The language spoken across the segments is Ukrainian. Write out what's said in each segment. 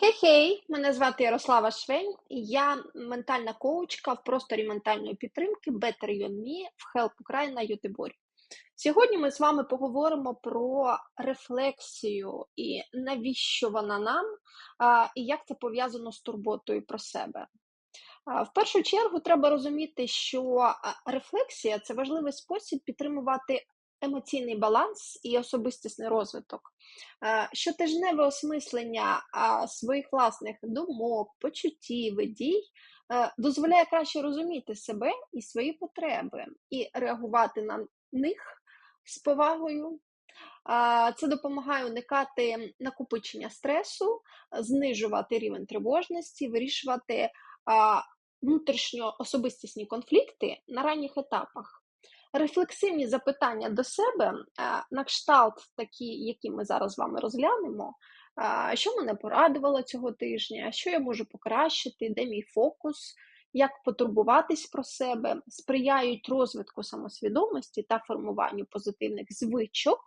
Хей-хей, мене звати Ярослава Швень, я ментальна коучка в просторі ментальної підтримки Better You Me в Help Ukraine на Ютиборі. Сьогодні ми з вами поговоримо про рефлексію і навіщо вона нам, і як це пов'язано з турботою про себе. В першу чергу треба розуміти, що рефлексія це важливий спосіб підтримувати емоційний баланс і особистісний розвиток. Щотижневе осмислення своїх власних думок, почуттів і дій дозволяє краще розуміти себе і свої потреби, і реагувати на них з повагою. Це допомагає уникати накопичення стресу, знижувати рівень тривожності, вирішувати внутрішньо особистісні конфлікти на ранніх етапах. Рефлексивні запитання до себе, на кшталт, такі, які ми зараз з вами розглянемо, що мене порадувало цього тижня, що я можу покращити, де мій фокус, як потурбуватись про себе, сприяють розвитку самосвідомості та формуванню позитивних звичок,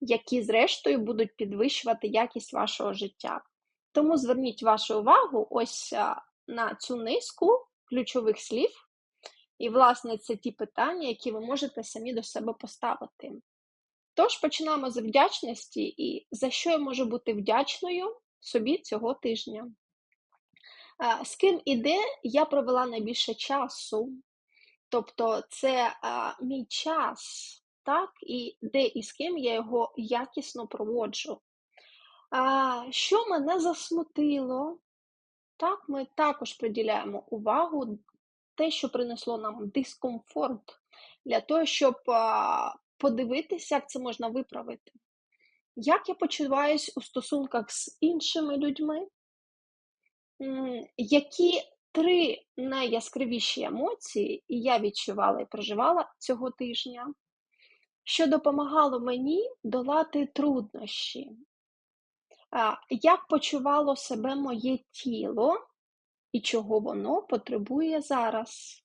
які, зрештою, будуть підвищувати якість вашого життя. Тому зверніть вашу увагу ось на цю низку ключових слів. І, власне, це ті питання, які ви можете самі до себе поставити. Тож починаємо з вдячності і за що я можу бути вдячною собі цього тижня. З ким і де я провела найбільше часу, тобто це а, мій час, так, і де і з ким я його якісно проводжу. А, Що мене засмутило, так, ми також приділяємо увагу те, що принесло нам дискомфорт, для того, щоб подивитися, як це можна виправити. Як я почуваюсь у стосунках з іншими людьми? Які три найяскравіші емоції я відчувала і проживала цього тижня, що допомагало мені долати труднощі? Як почувало себе моє тіло і чого воно потребує зараз.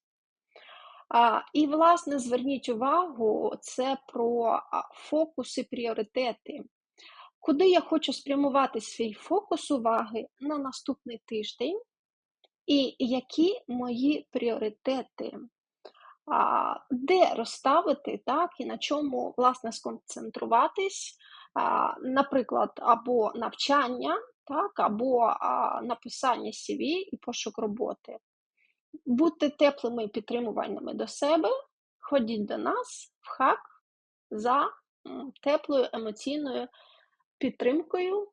А, І, власне, зверніть увагу, це про фокус і пріоритети. Куди я хочу спрямувати свій фокус уваги на наступний тиждень, і які мої пріоритети, а, де розставити, так, і на чому, власне, сконцентруватись, а, наприклад, або навчання, так, або а, написання CV і пошук роботи. Будьте теплими і підтримувальними до себе, ходіть до нас в хак за теплою емоційною підтримкою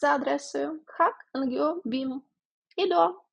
за адресою hack.ngo.bim. І до!